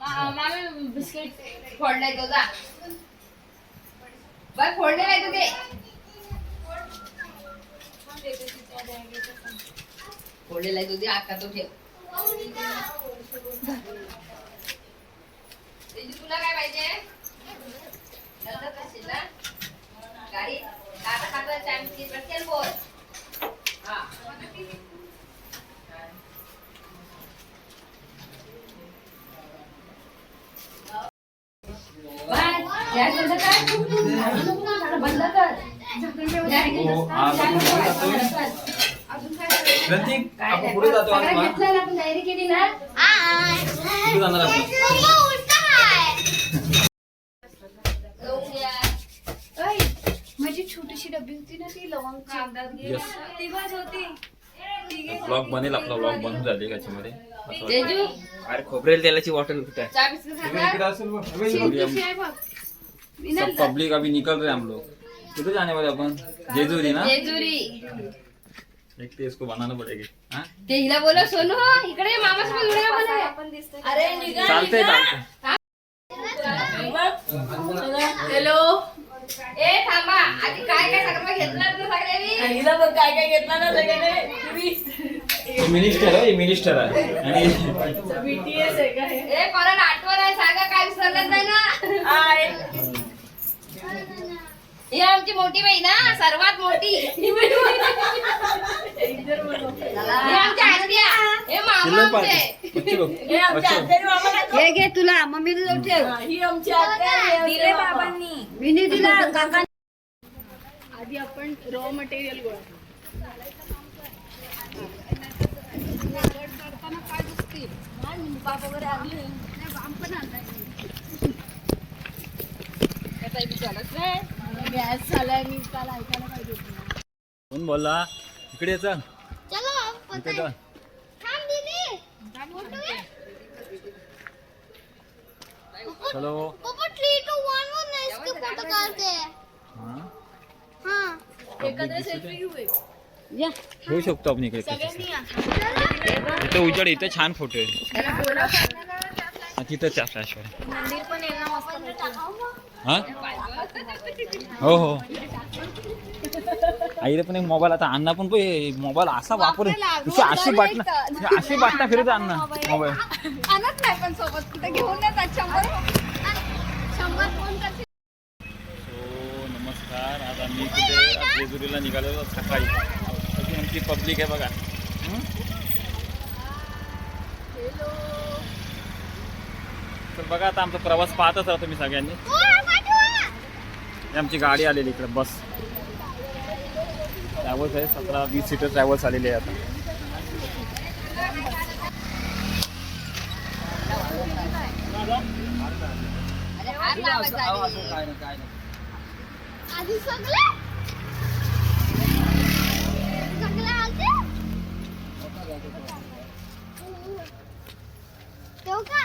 मामी बिस्किट फोडलाय तो जा बाय फोडले नाही तू ते फोडलेला आहे तू दे आका तो ठेव तुला काय पाहिजे ना? खाता खाता बोल हा बाय. गॅस बंद कर. बंद कर. हो, आज आपण पुढे जातोय. अजून काय करायचं? प्रतीक आपण. पुढे जातो आज मग. कुठे जाणार आपण. माझी छोटीशी डब्बी होती ना ती लवंग होती. ब्लॉग बनेल आपला ब्लॉग बनून झाले याच्यामध्ये. असं वाटतं. जेजू अरे खोबरेल तेलाची बॉटल कुठे आहे? आहे बघ. सब पब्लिक अभी निकल रहे हम लोग। किधर जाने वाले अपन? जेजूरी ना? जेजुरी। एक तो इसको बनाना पड़ेगी। हाँ? ते हिला बोलो सोनू इकडे मामा सोबत व्हिडिओ बनव पण दिसते अरे निघा चालतंय चालतंय हॅलो। ए थांबा आधी काय काय सगळं घेतलं ना सगळ्यांनी हिला बघ काय काय घेतला ना सगळ्याने? मिनिस्टर आहे मिनिस्टर आहे. आणि बीटीएस आहे का हे? ए कोणाला आठवण आहे? सांगा काय विसरलं नाही ना. ही आमची मोठी बहीण ना सर्वात मोठी ही. आमची आत्या हे मामा आमचे हे. हे घे तुला मम्मी तुला ठेव हा, आमची आत्या दिले. बाबांनी विनी दिला काका आधी आपण रॉ मटेरियल गोळा करू. गॅस झालाय मी काल ऐकायला पाहिजे होतं. कोण बोलला? इकडे चल. चलो इथे चल थांब दीदी. फोटो घे चलो. पप्पा 3 2 1 वर नाही इसके फोटो काढते हाँ. हां. एकत्र सेल्फी घेऊ शकतो आपण इकडे इथे उजड इथे छान फोटो आहे. तिथं त्या फ्लॅशवर मंदिर पण हा? हो हो. आईला पण एक मोबाईल आता अण्णा पण मोबाईल असा वापर अशी बाटला अशी बाटला फिरत अण्णा मोबाईल. आणत नाही पण सोबत. कुठे घेऊन येतात शंभर? नमस्कार. आज आम्ही कुठे जेजुरीला निघालेलो सकाळी. अशी आमची पब्लिक आहे बघा? तर बघा आता आमचा प्रवास पाहतच राहा तुम्ही सगळ्यांनी. ही आमची गाडी आलेली इकडे बस. ट्रॅव्हल्स आहे सतरा वीस सीटर ट्रॅव्हल्स आलेले आहे आता. ठेवू का?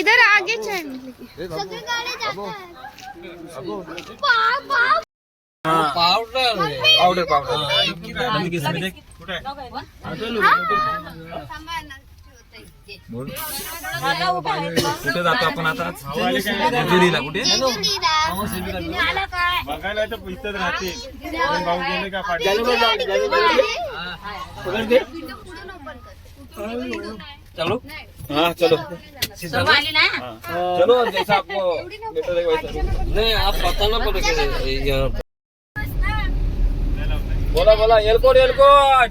इधर आगे चल. पावडर. पावडर ना. बोल कुठे जातो आपण आता? जेजुरीला कुठे? बघायला तर पुस्तक राहते भाऊ गेले का चलो. हाँ चलो. हाँ, चलो जैसा आपको बेटर लगे वैसा नहीं आप बताना पड़ेगा. बोला बोला एलकोट एलकोट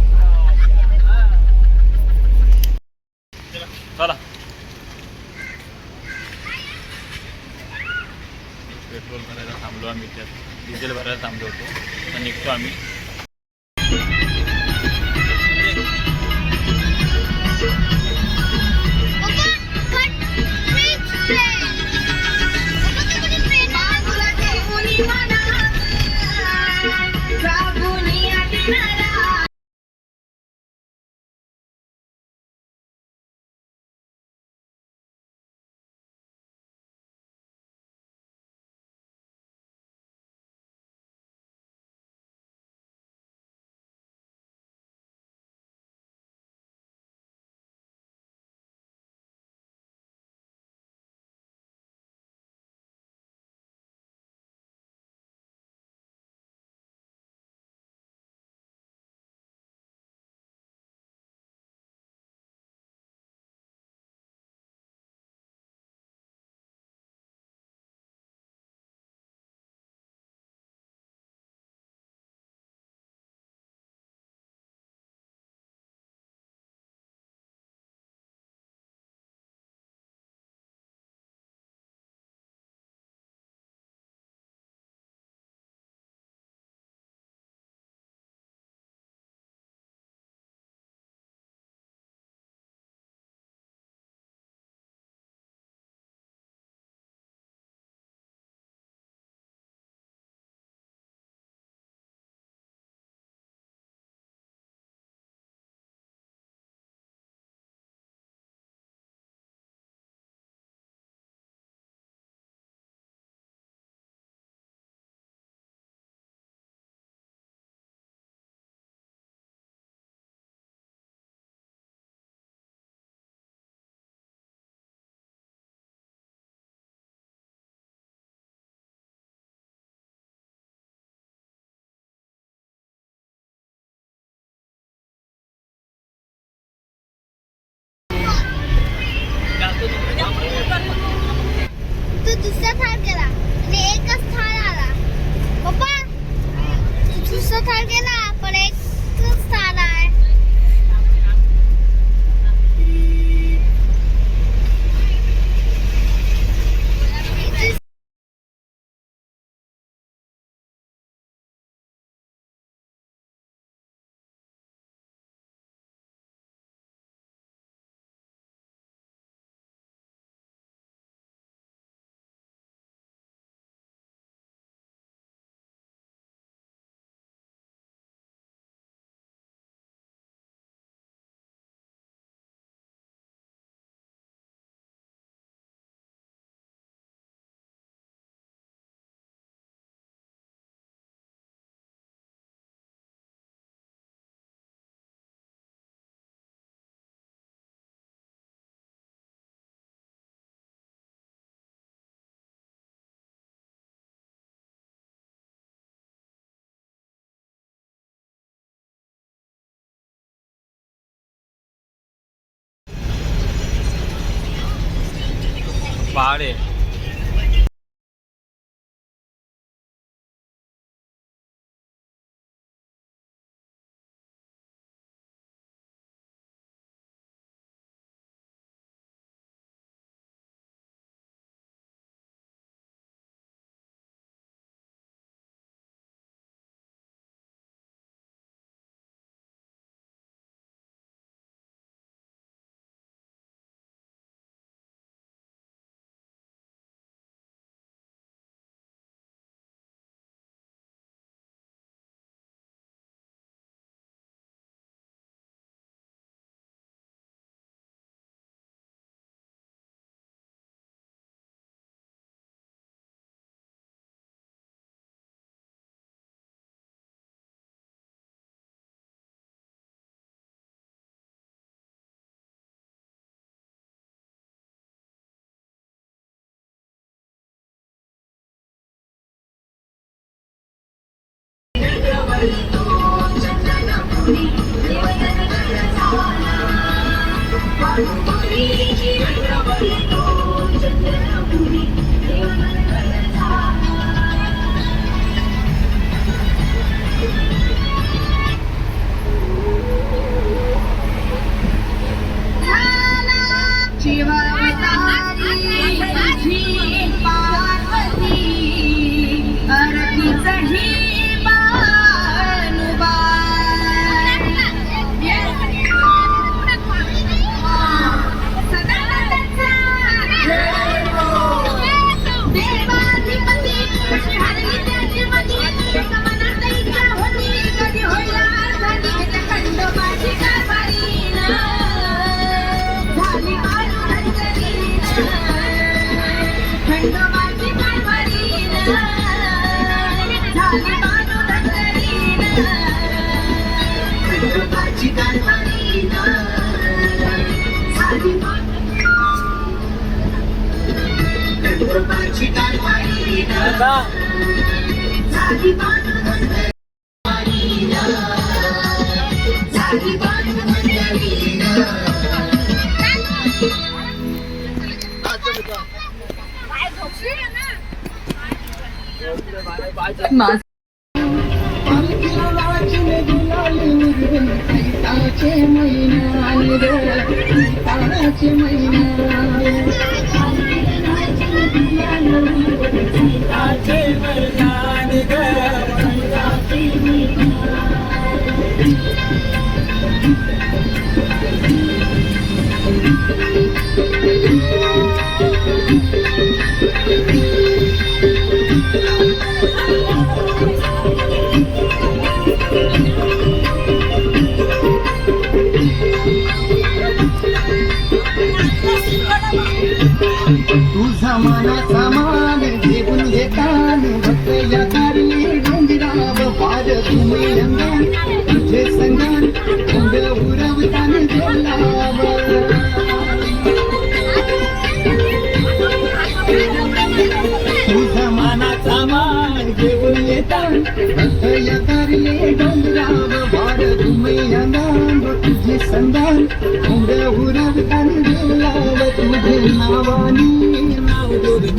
चला. पेट्रोल भरायला थांबलो आम्ही त्यात. डिझेल भरायला थांबलो होतो. तर निघतो आम्ही. 哪里 पहाड आहे तुझा मानाचा मान घेऊन घेतान भक्त कारली डोंगराव पार तुम्ही अंगण तुझे संगण अंग उरवतान गेलाव तुझा मानाचा मान घेऊन येतान भक्त कारली डोंगराव पार तुम्ही अंगण तुझे संगण अंग उरवतान गेलाव तुझे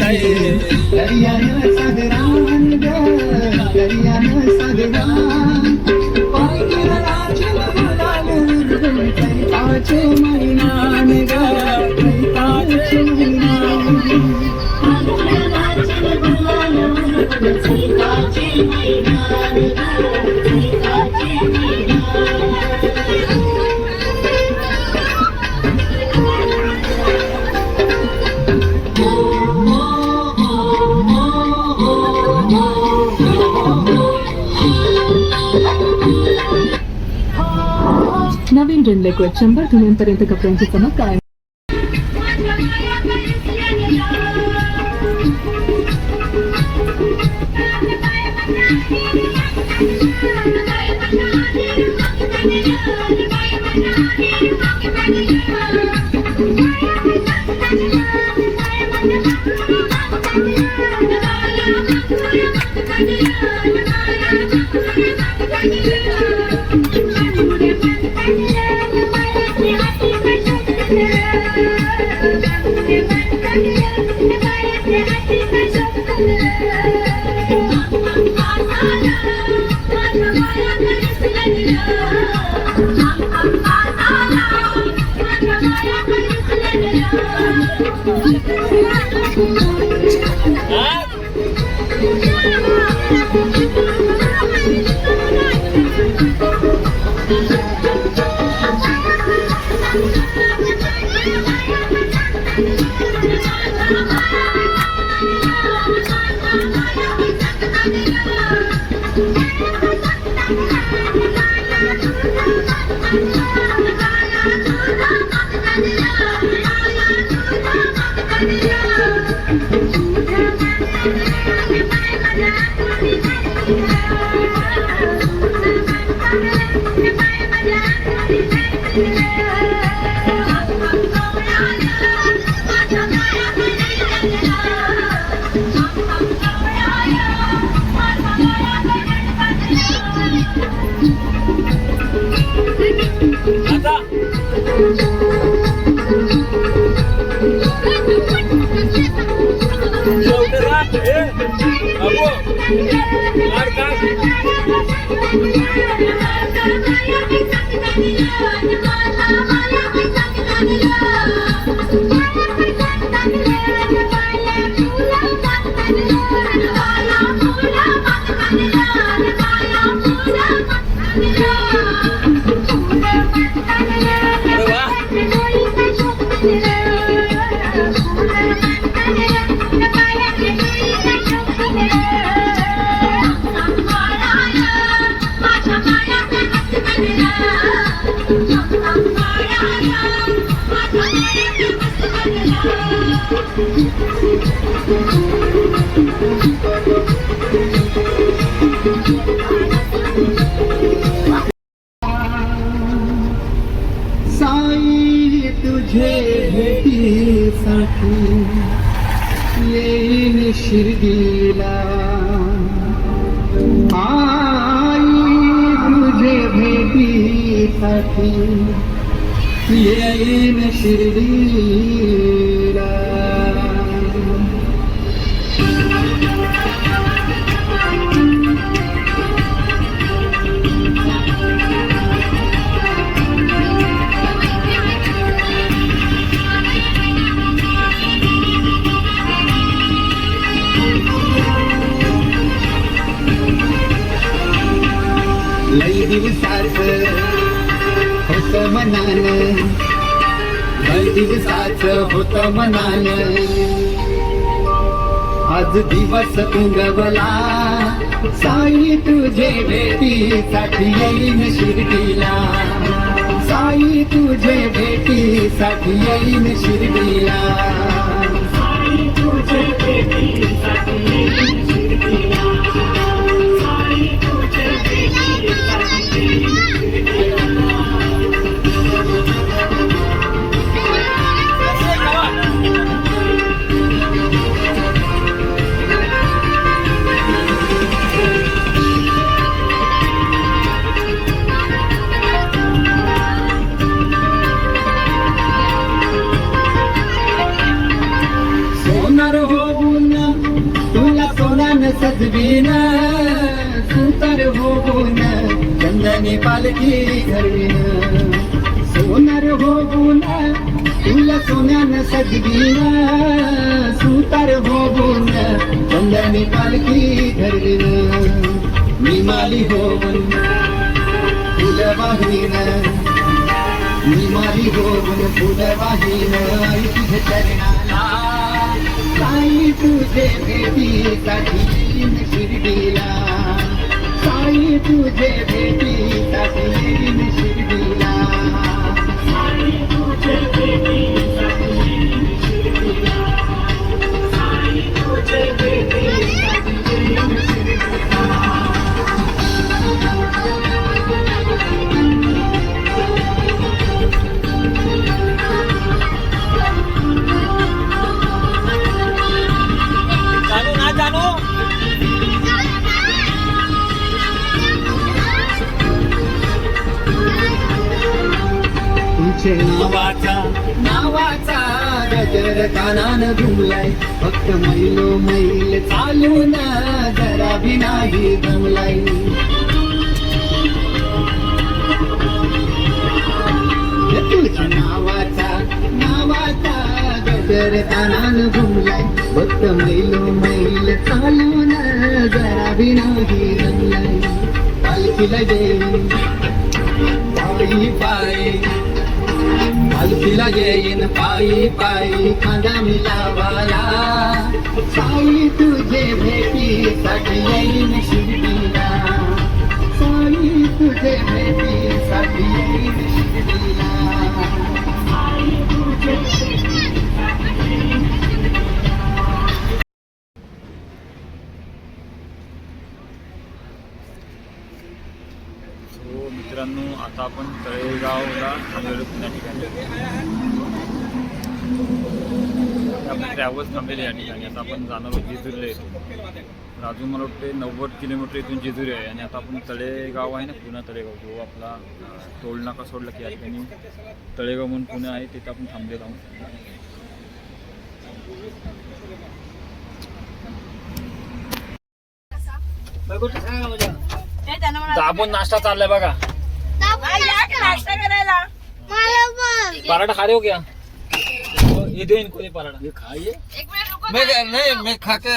रिन लिक्विड शंभर धुण्यांपर्यंत कपड्यांची चमक काय लई दिवसाचं होत मनान. लई दिवसाचं होत मनान. आज दिवस तुंगवला साई तुझे भेटीसाठी येईन शिर्डीला. साई तुझे भेटीसाठी येईन शिर्डीला. साई तुझे भेटीसाठी सोनार होऊन तुला सोनान सजवीन. सुतार होऊन चंदनी पालखी घरवीन सोनार होऊन तुला सोन्यान सजवीन. सुतार होऊन चंदनी पालखी घरवीन मी माली होऊन तुला वाहिन. मी माली होऊन फुलं वाहीन. तुझे चरणा साई तुझे भेटीसाठी येईन शिर्डीला साई तुझे भेटीसाठी येईन शिर्डीला साई तुझे भेटीसाठी कानान घुमलाय फक्त मैलो मैल चालून जरा बी नाही जमलाय तुझ्या नावाचा नावाचा गजर कानान घुमलाय फक्त मैलो मैल चालून जरा बी नाही जमलाय पालखीला येईन पायी पायी. पालखीला येईन पायी पायी खांदा मिलावाला साई तुझे भेटीसाठी येईन थांबलेले या ठिकाणी आता आपण जाणार आहोत जेजुरीला येतो तर अजून मला वाटते नव्वद किलोमीटर इथून जेजुरी आहे. आणि आता आपण तळेगाव आहे ना पुन्हा तळेगाव. जो आपला टोल नाका सोडला की या ठिकाणी तळेगाव म्हणून पुणे आहे तिथं आपण थांबलेलो आहोत. दाबून नाश्ता चाललाय बघा. पराठा खा हो ये दो इनको ये पराठा ये खाइए। एक मिनिट रुको मैं नहीं मैं खा के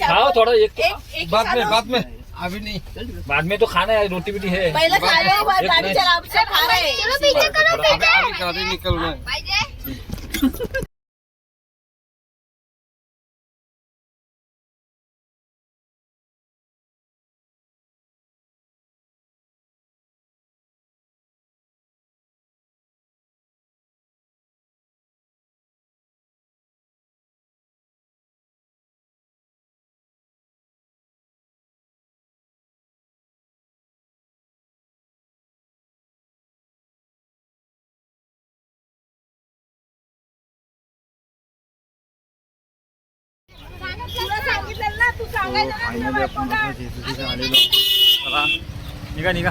खाओ थोड़ा एक तो बाद में. बाद में। अभी नहीं। बाद में तो खाना है रोटी बीटी है। पहिलं खा लो गाडी. चला आपसे खा रहे चलो पीछे करो पीछे। अभी गाड़ी निकलना है फायनली आपण आलेलो. चला निघा निघा.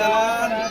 हो,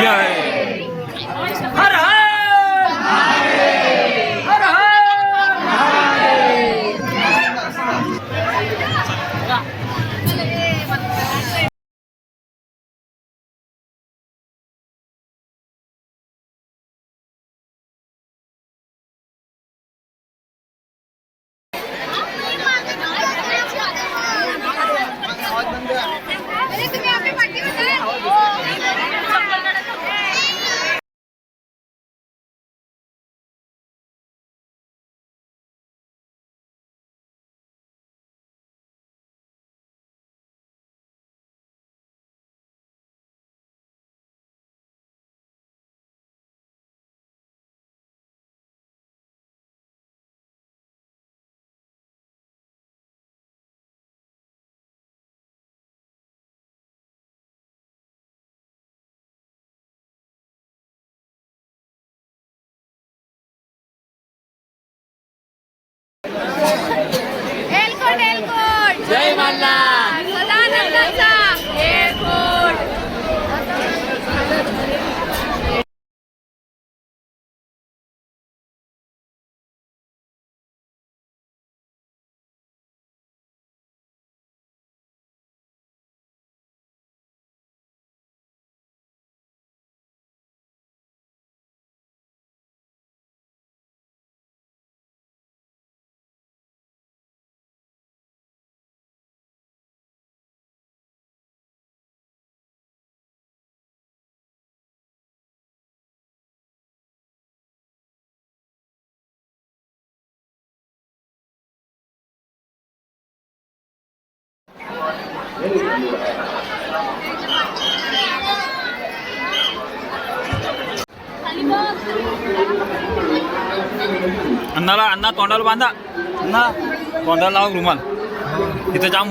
Yeah. अण्णाला अण्णा तोंडाला बांधा. अण्णा तोंडाला लावा रुमाल. इथं जाम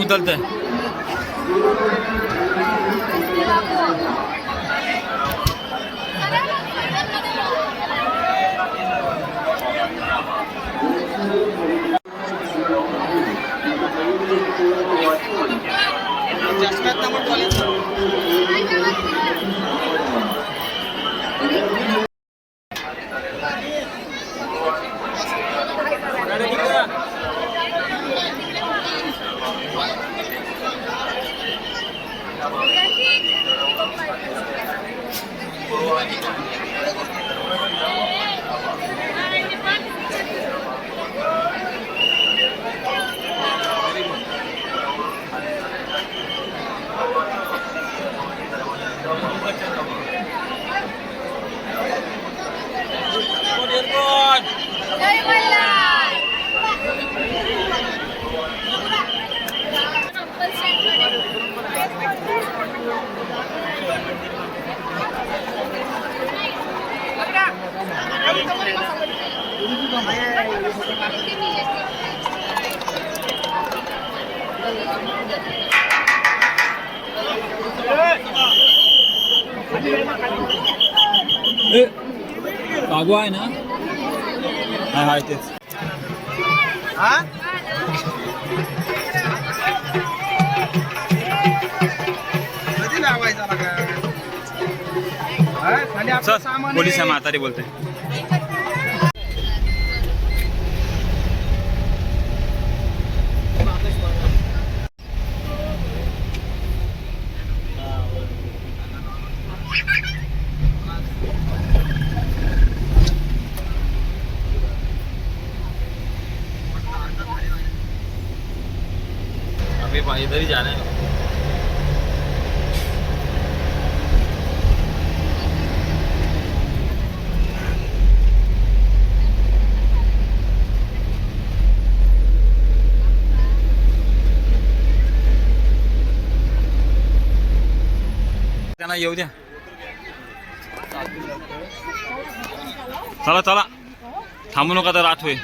उचलतंय ए, सर पोलीस आहे म्हातारी बोलते अभी इधर ही जाना है। येऊ द्या. चला चला. थांबू नका तर रात होईल.